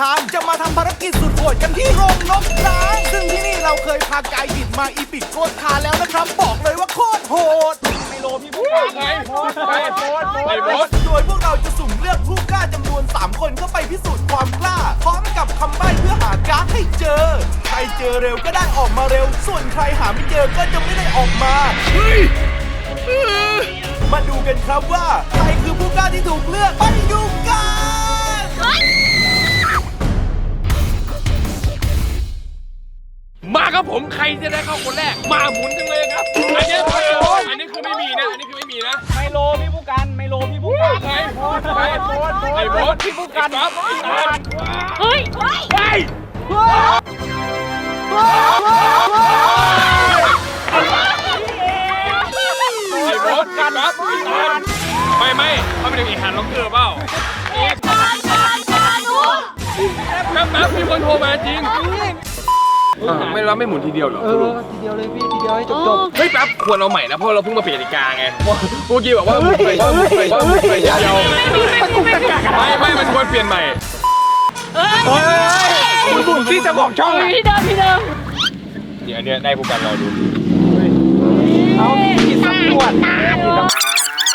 ชามจะมาทำภารกิจสุดโหดกันที่โรงนกร้าง ซึ่งที่นี่เราเคยพากายบิดมาอีปิกโกดคาแล้วนะครับ บอกเลยว่าโคตรโหดไมโลพี่ผู้การไงโพสโพสโพสไอ้โพสโดยพวกเราจะสุ่มเลือกผู้กล้าจำนวน 3 คนเข้าไปพิสูจน์ความกล้า พร้อมกับคำใบ้เพื่อหาการ์ดให้เจอ ใครเจอเร็วก็ได้ออกมาเร็ว ส่วนใครหาไม่เจอก็จะไม่ได้ออกมา มาดูกันครับว่า ใครคือผู้กล้าที่ถูกเลือกไปดูกัน ครับผมใครจะได้เข้าคนแรกมาหมุนจังเลยครับ อันนี้คืออันนี้คือไม่มีนะ อันนี้คือไม่มีนะ ไมโลพี่ผู้การไมโลพี่ผู้การใครโพสไปโพสไอ้โพสพี่ผู้กันครับไอ้การเฮ้ยไปไอ้โพสกันครับไอ้การไม่ไม่เขาเป็นอีกหันล็อกเกอร์เปล่าแป๊บแป๊บมีคนโทรมาจริง อ่าไม่เราไม่หมุนทีเดียวเหรอเออทีเดียวเลยพี่ทีเดียวให้จบจบ เฮ้ยแป๊บควรเอาใหม่นะเพราะเราเพิ่งมาเปลี่ยนกติกาไงเมื่อกี้บอกว่าหมุนไปว่าหมุนไปว่าหมุนไปเดียวไม่ไม่มันควรเปลี่ยนใหม่เฮ้ยคุณบุ๋มที่จะบอกช่องพี่เดิมพี่เดิมเดี๋ยวอันเนี้ยได้พวกกันรอดูเอาผิดตำรวจ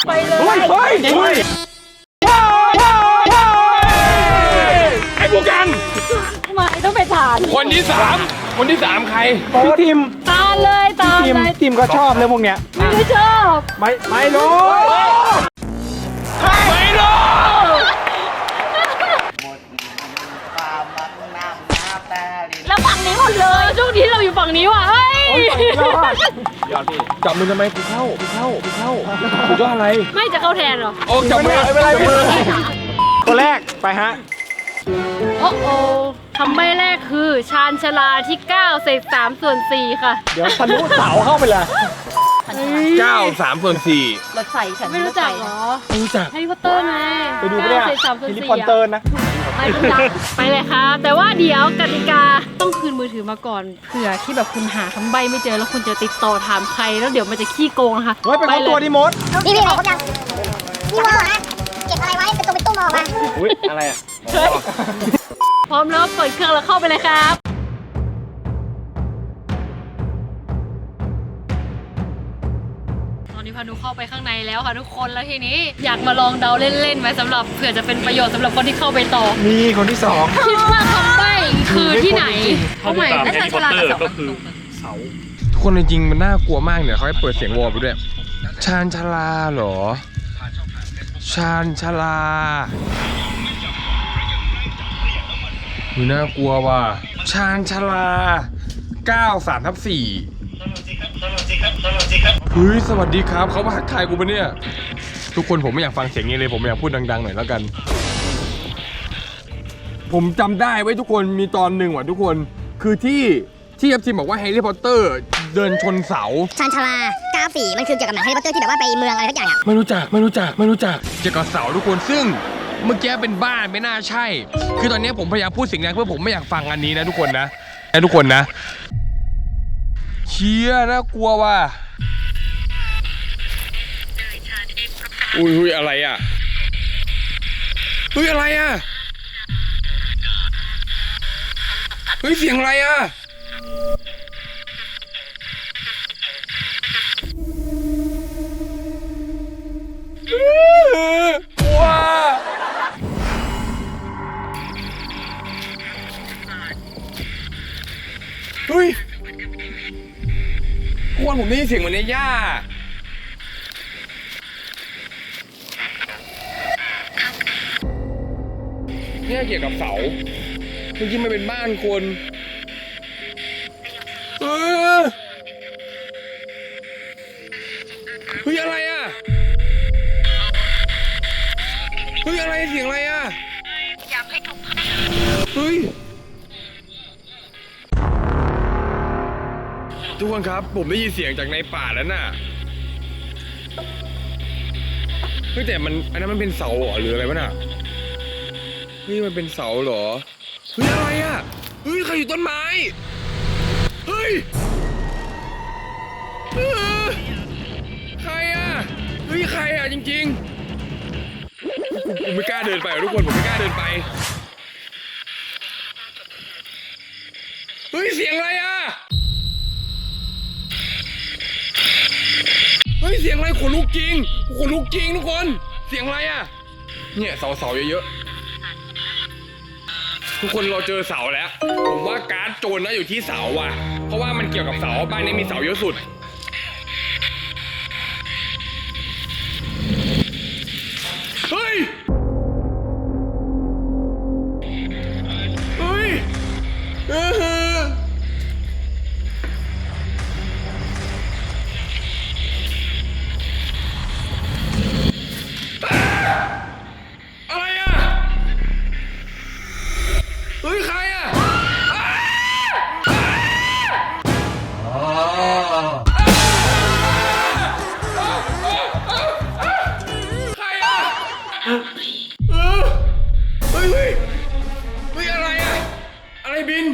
ไปเลยเฮ้ยเฮ้ยเฮ้ยไอ้พวกกันทำไมต้องไปทานคนที่สาม คนที่สามใครพี่ทีมทานเลยทานทีมเลยทีมก็ชอบเลยพวกเนี้ยไม่ชอบไม่ไม่รู้ไม่รู้แล้วฝั่งนี้หมดเลยช่วงนี้เราอยู่ฝั่งนี้ว่ะเฮ้ยยอดพี่จับมือทำไมกูเข้ากูเข้ากูเข้ากูยอดอะไร ไม่จะเข้าแทนเหรอโอ้จับมือไม่เป็นไรไม่เป็นไรคนแรกไปฮะโอ้โอ คำใบ้แรกคือชานชาลาที่9เศษ3ส่วน4ค่ะ เดี๋ยวทะลุเสาเข้าไปเลยเก้าสามส่วนสี่รถไฟฉันไม่รู้จักเหรอไม่รู้จักแฮร์รี่พอตเตอร์ไงไปดูปะเนี่ย9เศษ3ส่วนฟิลิป4ปอนเตออะร์นะไม่รู้จักไปเลยครับแต่ว่าเดี๋ยวกติกาต้องคืนมือถือมาก่อนเผื่อที่แบบคุณหาคำใบ้ไม่เจอแล้วคุณจะติดต่อถามใครแล้วเดี๋ยวมันจะขี้โกงนะคะเฮ้ยเป็นคนตัวดิมดนี่พี่อะไรครบยังพี่วอนะเก็บอะไรไว้เป็นตัวเป็นตู้มออกมาอุ้ยอะไรอะ พร้อมแล้วเปิดเครื่องแล้วเข้าไปเลยครับ ตอนนี้พานุเข้าไปข้างในแล้วค่ะทุกคนแล้วทีนี้อยากมาลองเดาเล่นๆไหมสำหรับเผื่อจะเป็นประโยชน์สำหรับคนที่เข้าไปต่อ มีคนที่สอง คิดว่าคำใบ้คือที่ไหนเข้าใหม่แล้วชาชลากับก็คือทุกคนจริงๆมันน่ากลัวมากเนี่ยเขาให้เปิดเสียงวอลไปด้วย ชาญชาลาเหรอ ชาญชาลา หูน่ากลัวว่ะชาญชาลา9 3ทับ4เฮ้ยสวัสดีครับเขามาทักทายกูปะเนี่ย ทุกคนผมไม่อยากฟังเสียงนี้เลยผมอยากพูดดังๆหน่อยแล้วกัน ผมจำได้ไว้ยทุกคนมีตอนหนึ่งว่ะทุกคนคือที่ที่ยับทิมบอกว่าแฮร์รี่พอตเตอร์เดินชนเสาชานชาลาก้าวฝีมันคือเกี่ยวกับหนังแฮร์รี่พอตเตอร์ที่แบบว่าไปเมืองอะไรทักอย่างอะไม่รู้จักไม่รู้จักไม่รู้จักเกี่ยวกับเสาทุกคนซึ่ง เมื่อกี้เป็นบ้านไม่น่าใช่ คือตอนนี้ผมพยายามพูดสิ่งดังเพื่อผมไม่อยากฟังอันนี้นะทุกคนนะนะทุกคนนะ เชี่ยน่ากลัวว่ะอุ้ยอุ้ยอะไรอะเฮ้ยอะไรอะเฮ้ยเสียงอะไรอะ นผมได้ยินเสียงเหมือนในหญ้าเนี่ยเกี่ยวกับเสาเมื่อกี้มันเป็นบ้านคน ทุกคนครับ ผมได้ยินเสียงจากในป่าแล้วน่ะเฮ้ยแต่มันอันนั้นมันเป็นเสาเหรอหรืออะไรวะน่ะเฮ้ยมันเป็นเสาเหรอเฮ้ยอะไรอะเฮ้ยใครอยู่ต้นไม้เฮ้ยเออใครอะเฮ้ยใครอะจริงๆผมไม่กล้าเดินไปอะทุกคนผมไม่กล้าเดินไปเสียงอะไรอะ ฮ้ยเสียงอะไรขนลุกจริงขนลุกจริงทุกคน เสียงอะไรอะ เนี่ยเสาเสาเยอะๆทุกคนเราเจอเสาแล้ว ผมว่าการ์ดโจรน่าอยู่ที่เสาว่ะ เพราะว่ามันเกี่ยวกับเสาบ้านนี้มีเสาเยอะสุด เออเฮ้ยเฮ้ยเฮ้ยอะไรอะอะไรบิน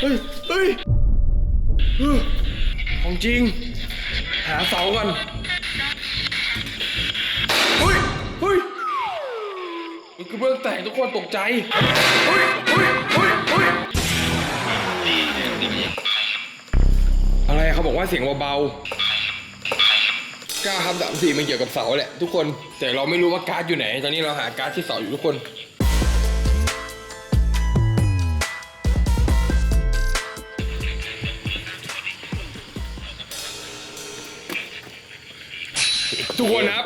เฮ้ยเฮ้ยเออของจริง หาเสากันเฮ้ยเฮ้ยมันคือเบื้องแตกทุกคนตกใจเฮ้ยเฮ้ยเฮ้ยเฮ้ยอะไรเขาบอกว่าเสียงเบาๆ ก้าครับสามสี่มันเกี่ยวกับเสาแหละทุกคน แต่เราไม่รู้ว่าการ์ดอยู่ไหน ตอนนี้เราหาการ์ดที่เสาอยู่ทุกคนทุกคนครับ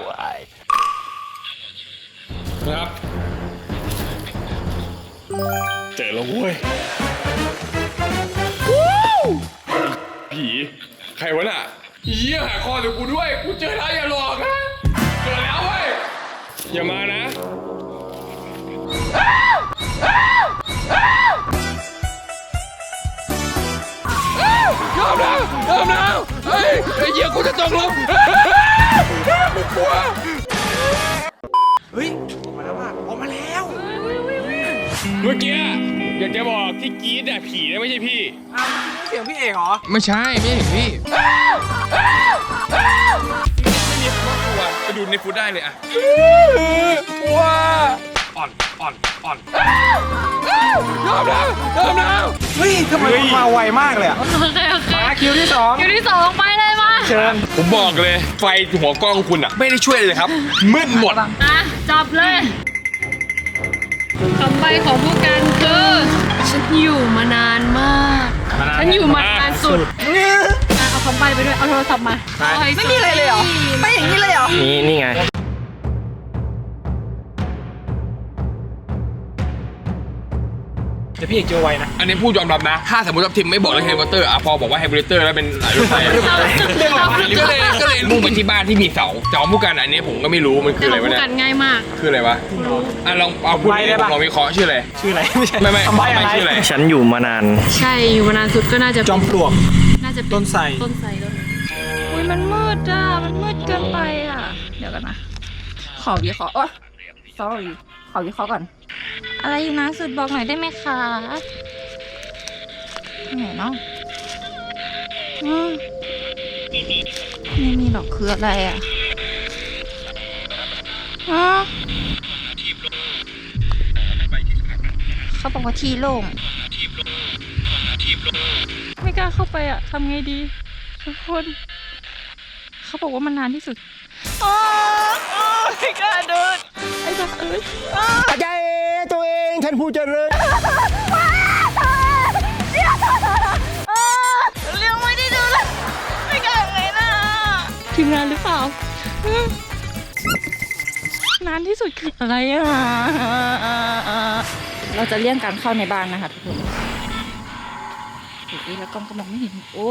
ครับเจอแล้วเว้ยผี ใครวะน่ะเยี่ย หาคอเดี๋ยวกูด้วย กูเจอแล้วอย่าหลอกนะเจอแล้วเว้ย อย่ามานะ ยอมแล้วยอมแล้วเฮ้ยไอ้เหี้ยกูจะตกลงกูกลัว เฮ้ยออกมาแล้วอะออกมาแล้ว เมื่อกี้ อยากจะบอกที่กรีดอะผีนะไม่ใช่พี่ อ้าวเสียงพี่เอกเหรอ ไม่ใช่ไม่ใช่พี่ ไม่มีคำว่ากลัวไปดูในฟุตได้เลยอะว้าอ่อนอ่อนอ่อนยอมแล้วยอมแล้ว เฮ้ยทำไมคุณมาไวมากเลยอะโอเคโอเคมาคิวที่สองคิวที่สองไปเลยมาเชิญผมบอกเลย ไฟหัวกล้องคุณอะไม่ได้ช่วยเลยครับ มืดหมด อะจับเลย คำใบของผู้กันคือฉันอยู่มานานมาก ฉันอยู่มานานสุดอะเอาคำใบไปด้วย เอาโทรศัพท์มาเอาให้ไม่มีอะไรเลยเหรอไม่อย่างนี้เลยเหรอ นี่นี่ไง ดี๋ยวพี่เอกเจอไวนะ อันนี้พูดยอมรับนะ ถ้าสมมติว่าทีมไม่บอกเรื่องแฮร์รี่พอตเตอร์อะพอบอกว่าแฮร์รี่พอตเตอร์แล้วเป็นหลายรถไฟอะเอาก็เลยก็เลยมุ่งไปที่บ้านที่มีเสาแต่ของผู้กันอันนี้ผมก็ไม่รู้มันคืออะไรผู้วะเนี่กันยง่ายมาก คืออะไรวะอะลองเอาพูดใบ้ได้ให้ผมปะ ลองวิเคราะห์ชื่ออะไรชื่ออะไรไม่ใช่ไม่ไม่คำใบ้อะไรชื่ออะไร ฉันอยู่มานาน ใช่อยู่มานานสุดก็น่าจะจอมปลวก น่าจะเป็ต้นไทร ต้นไทรต้นนี้อุ้ยมันมืดอะ มันมืดเกินไปอะ เดี๋ยวกันนะ ขอวิเคราะห์โอ้ sorry ขอวิเคราะห์ก่อน อะไรอยู่นะสุดบอกหน่อยได้ไหมคะไหนเนาะอืมไม่มีหรอกคืออะไรอะฮะเขาบอกว่าที่โล่งไม่กล้าเข้าไปอะทำไงดีทุกคนเขาบอกว่ามันนานที่สุดอ๋ออ๋อไม่กล้าเดินไอ้บักเอ้ยอ้า ผู้เจริญ เลี้ยงไม่ได้ดูเลไม่กล้าไงนะทีมงานหรือเปล่า นานที่สุดคืออะไรอะ เราจะเลี่ยงการเข้าในบ้านนะคะทุกคนเฮ้ยแล้วกล้องก็มองไม่เห็น โอ้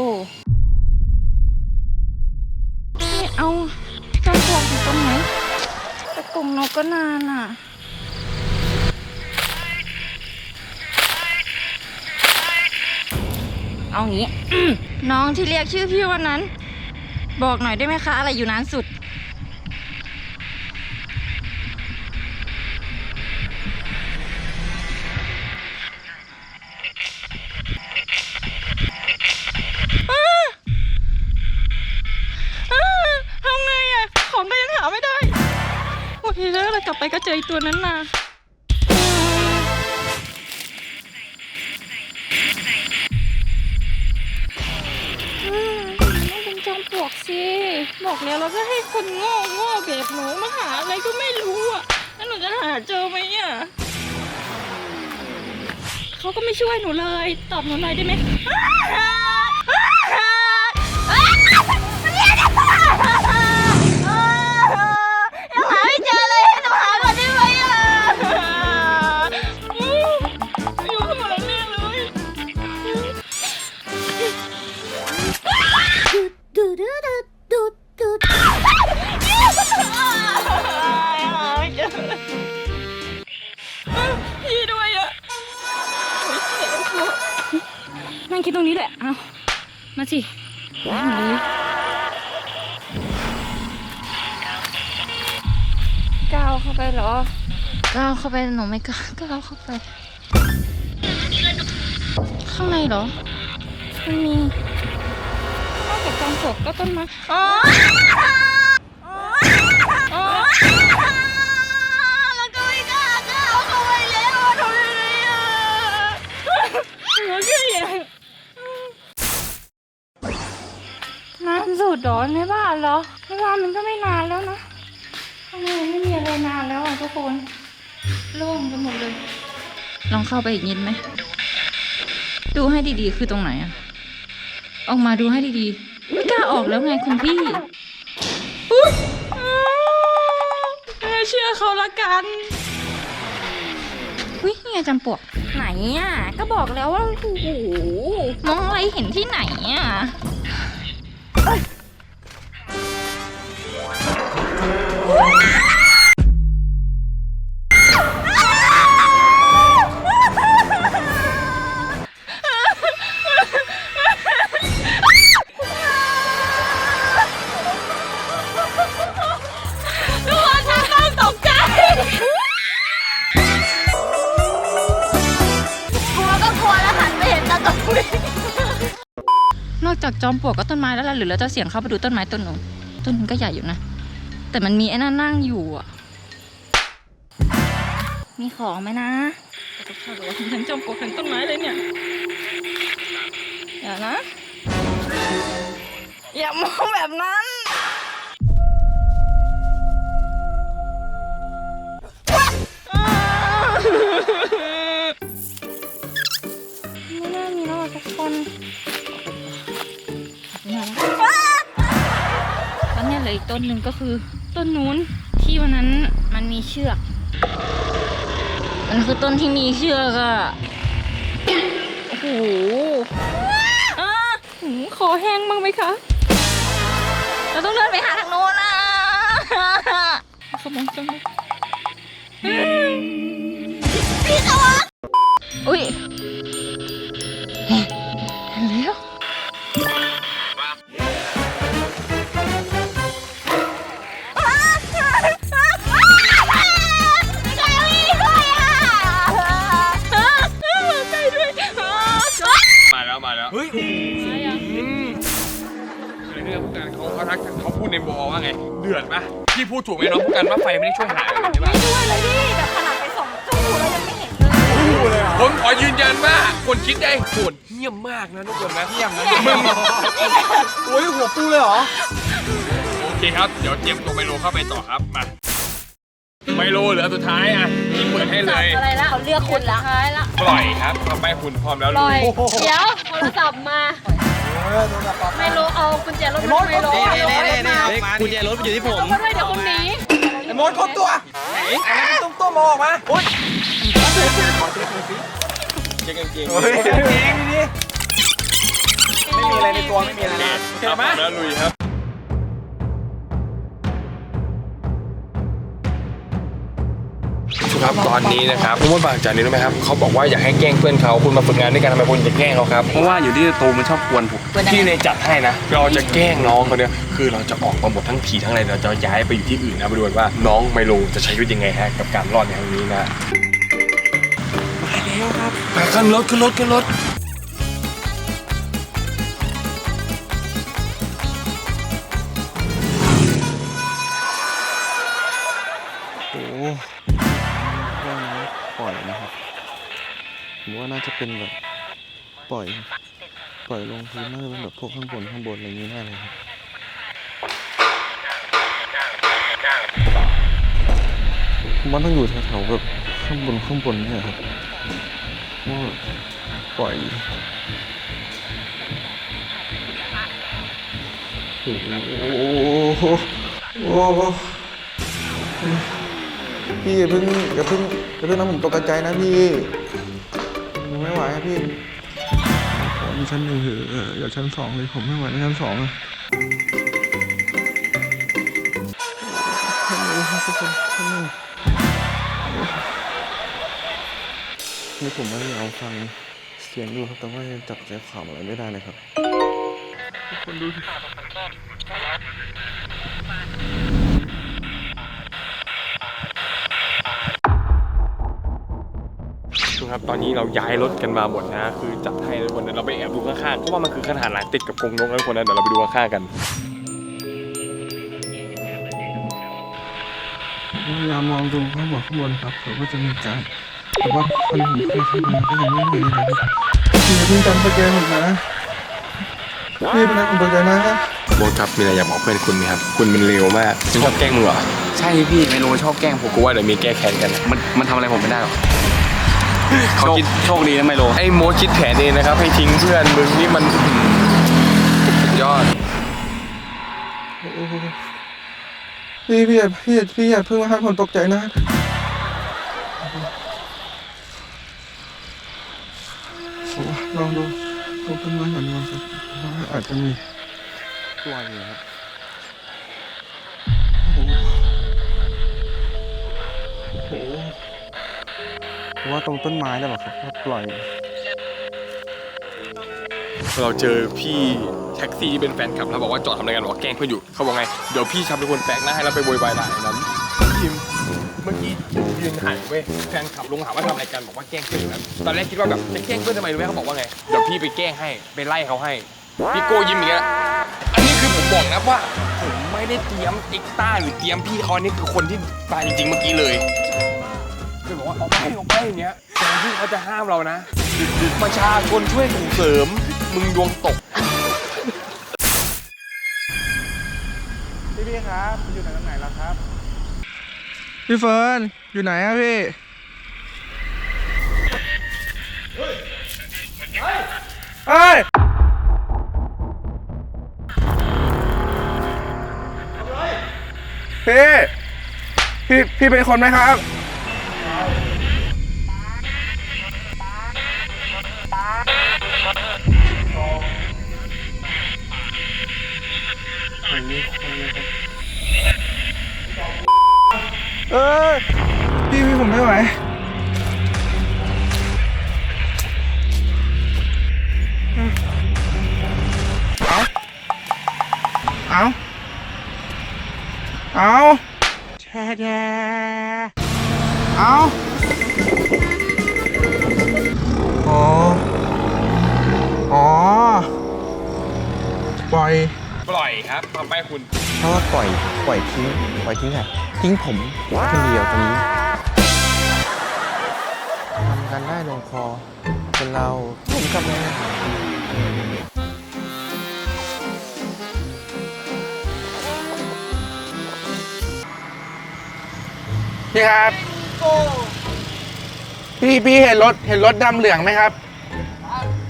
ไม่เอาจอมปลวกอยู่ตรงไหนแต่กรงนกก็นานอะ เอางี้ น้องที่เรียกชื่อพี่วันนั้น บอกหน่อยได้ไหมคะ อะไรอยู่นานสุดอ้าอ้าทำไงอะ ของก็ยังหาไม่ได้โอเคแล้วเรากลับไปก็เจอไอตัวนั้นมา บอกแล้วเราก็ให้คนโง่โง่แบบหนูมาหาอะไรก็ไม่รู้อะแล้วหนูจะหาเจอไหมอะเขาก็ไม่ช่วยหนูเลย ตอบหนูหน่อยได้ไหม ไปหนูไม่กล้าก้าเข้าไป ข้างในเหรอไม่มีนอกจากจอมปลวกก็ต้นไม้อ๋ออ๋อแล้วก็ไม่กล้าก้าเข้าไปแล้วทำยังไงอะหนูแค่อยากนานสุดเหรอในบ้านเหรอในบ้านมันก็ไม่นานแล้วนะข้างในไม่มีอะไรนานแล้วอะทุกคน โล่งไปหมดเลย ลองเข้าไปอีกนิดไหม ดูให้ดีๆ คือตรงไหนอะออกมาดูให้ดีๆ ไม่กล้าออกแล้วไงคุณพี่แม่เชื่อเขาละกันอุ้ยนี่ไงจำปวกไหนอะ ก็บอกแล้วว่าโอ้โหมองอะไรเห็นที่ไหนอะก รือเราจะเสียงเข้าไปดูต้นไม้ต้นนู้นต้นนั้นก็ใหญ่อยู่นะ แต่มันมีไอ้นั่นนั่งอยู่อะ มีของไหมนะฮัลโหลทั้งจอมปลวกทั้งต้นไม้เลยเนี่ยอย่านะ อย่ามองแบบนั้น เหลยอีกต้นหนึ่งก็คือต้นนู้นที่วันนั้นมันมีเชือกมันคือต้นที่มีเชือกอะโอ้โหอ่าหืมขอแห้งบ้างไหมคะเราต้องเดินไปหาทางโน้นอะขโมยจังเลยอุ้ย ในบอว่าไง เดือดปะพี่พูดถูกไหมน้องผู้การว่าไฟไม่ได้ช่วยหายเลยใช่ปะช่วยเลยพี่แบบขนาดไปส่องตู้แล้วยังไม่เห็นเลยผมขอยืนยันว่าคนคิดได้โหดเงียบมากนะทุกคนนะเงียบนะมึงโอ้ยหัวปูเลยเหรอ โอเคครับ เดี๋ยวเตรียมตัวไมโลเข้าไปต่อครับ มา ไมโลเหลือสุดท้ายอะพี่เปิดให้เลยอะไรละเขาเลือกคุณละท้ายละปล่อยครับเข้าไปคุณพร้อมแล้วปล่ลุอยยเดี๋ยวโทรศัพท์มา ไม่รู้เอากุญแจรถมาไม่รู้นี่เอานี่รถนี่มานี่กุญแจรถอยู่ที่ผมเอามาด้วยเดี๋ยวคุณหนีไอ้มดครบตัวไหนอะไรเป็นตุ้มตุ้มๆมาออกมาโอ้ยเจ๊กางเกงเฮ้ยเองดีไม่มีอะไรในตัวไม่มีอะไรนะโอเคครับไหมแล้วลุยครับ ครับตอนนี้นะครับคุณมดบางจากนี้รู้ไหมครับเขาบอกว่าอยากให้แกล้งเพื่อนเขาคุณมาฝึกงานด้วยกันทำไมคุณจะแกล้งเขาครับเพราะว่าอยู่ที่ตูมันชอบกวนผมที่ในจัดให้นะเราจะแกล้งน้องเขาเนี่ยคือเราจะออกมาหมดทั้งผีทั้งอะไรเราจะย้ายไปอยู่ที่อื่นนะไปดูกันว่าน้องไมโลจะใช้ชีวิตยังไงฮะกับการรอดในครั้งนี้นะมาแล้วครับไปขึ้นรถขึ้นรถขึ้นรถ จะเป็นแบบปล่อย ปล่อยลงพื้นมากเป็นแบบพวกข้างบนข้างบนอะไรอย่างนี้แน่เลยครับมันต้องอยู่แถวๆแบบข้างบนข้างบนเนี่ยครับว่าปล่อยโอ้โหโอ้พี่อย่าเพิ่งอย่าเพิ่งอย่าเพิ่งทำผมตกใจนะพี่ ผมไม่ไหวอะพี่ผมชั้นหนึ่งเถอะเอออย่าชั้นสองเลยผมไม่ไหวในชั้นสองอะชั้นหนึ่งครับทุกคนชั้นหนึ่งนี่ผมไม่ได้เอาฟังเสียงดูครับแต่ว่ายังจับใจความอะไรไม่ได้เลยครับคนดูดิ ดูครับ ตอนนี้เราย้ายรถกันมาหมดนะ คือจัดให้ทุกคนนะเราไปแอบดูข้างๆ เพราะว่ามันคือขนาดหลังติดกับกรงนกนะทุกคนนะเดี๋ยวเราไปดูข้างๆกันพยายามมองดูข้างบนข้างบนครับเผื่อว่าจะมีการแต่ว่าคนผมเคยเข้ามาก็ยังไม่มีอะไรเลยพี่อย่าเพิ่งจำสแกนผมนะพี่เป็นอะไรผมตกใจนะโบทครับมีอะไรอยากบอกเพื่อนคุณไหมครับ คุณมันเร็วมากฉันชอบแกล้งมึงเหรอ ใช่พี่ไมโลชอบแกล้งผมกูว่าเดี๋ยวมีแก้แค้นกัน มันมันทำอะไรผมไม่ได้หรอก เขาโชคคิดโชคดีนะไมโลไอ้โมดคิดแผนเองนะครับ ให้ทิ้งเพื่อนมึงนี่มันสุดยอดพี่พี่อย่าพี่อย่าพี่อย่าเพิ่งมาให้ผมตกใจนะโอ้ลองดูดูต้นไม้หน่อยดีกว่าครับว่าอาจจะมีตัวอยู่ครับ ว่าตรงต้นไม้ได้ป่ะครับว่าปล่อย เราเจอพี่แท็กซี่ที่เป็นแฟนคลับแล้วบอกว่าจอดทำอะไรกันบอกว่าแกล้งเพื่อนอยู่เขาบอกไงเดี๋ยวพี่ทำเป็นคนแปลกหน้าให้เราไปโวยวายด่าในนั้นพิมเมื่อกี้ยืนหันเว้ยแฟนคลับลงหาว่าทำอะไรกันบอกว่าแกล้งเพื่อนอยู่นั้นตอนแรกคิดว่าแบบจะแกล้งเพื่อนทำไมรู้ไหมเขาบอกว่าไงเดี๋ยวพี่ไปแกล้งให้ไปไล่เขาให้พี่โก้ยิ้มอย่างเงี้ยอันนี้คือผมบอกนะว่าผมไม่ได้เตรียมเอ็กต้าหรือเตรียมพี่เขาอันนี่คือคนที่ตายจริงๆเมื่อกี้เลย คือบอกว่าออกไปออกไปอย่างเงี้ยแต่ที่เขาจะห้ามเรานะประชาชนช่วยส่งเสริม มึงดวงตก พี่พี่ครับอยู่ไหนตรงไหนแล้วครับ พี่เฟิร์นอยู่ไหนอะพี่ เฮ้ยพี่ พี่ พี่เป็นคนไหมครับ เออพี่พี่ผมไม่ไหวเอาเอาเอาแช่แช่เอาอ๋อ อ๋อ ปล่อย ปล่อยครับต่อไปคุณ เพราะว่าปล่อย ปล่อยทิ้ง ปล่อยทิ้งอะ ทิ้งผมคนเดียวตรงนี้ทำกันได้ลงคอเป็นเราผมกับแม่พี่ครับ พี่พี่เห็นรถเห็นรถดำเหลืองไหมครับ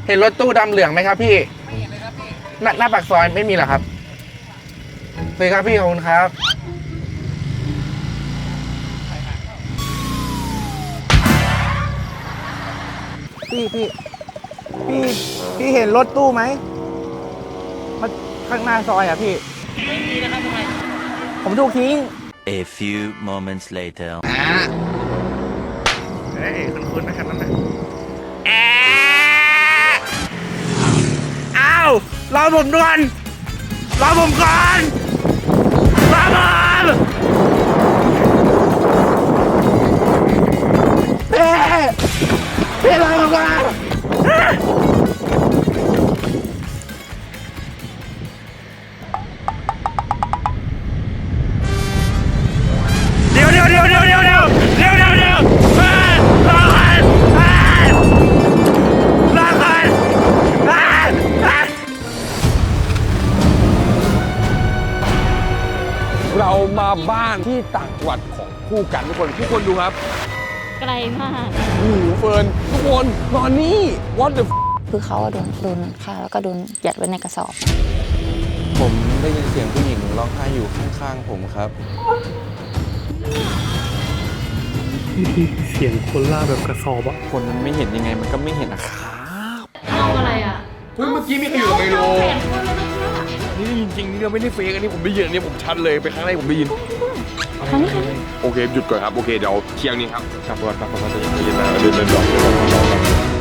เห็นรถตู้ดำเหลืองไหมครับ พี่ไม่เห็นเลยครับพี่หน้าหน้าปากซอยไม่มีเหรอครับโอเคครับพี่ขอบคุณครับ พี่พี่พี่พี่เห็นรถตู้ไหมมันข้างหน้าซอยอะพี่ ไม่มีนะครับทำไมผมถูกทิ้ง A few moments later. เฮ้ยคุณคุณนะคันนั้นนะอ้าวรอผมด่วนรอผมก่อนรอผม ทุกคนทุกคนดูครับ ไกลมาก โอ้โหเฟิร์นทุกคนนอนนี่ what the คือเขาอะโดนโดนฆ่าแล้วก็โดนยัดไว้ในกระสอบ ผมได้ยินเสียงผู้หญิงร้องไห้อยู่ข้างๆผมครับ เสียงคนล่าแบบกระสอบอะคนมันไม่เห็นยังไงมันก็ไม่เห็นนะครับ เอาอะไรอะเฮ้ยเมื่อกี้มีใครอยู่กับไมโลนี่ได้ยินจริงนี่เราไม่ได้เฟกอันนี้ผมได้ยินอันนี้ผมชัดเลยไปครั้งแรกผมได้ยิน ทั้งทั้งโอเคหยุดก่อนครับโอเคเดี๋ยวเที่ยงนี้ครับขับก่อนกลับก่อนจะยินจะยินนะเดินเดินดอกเดินดอก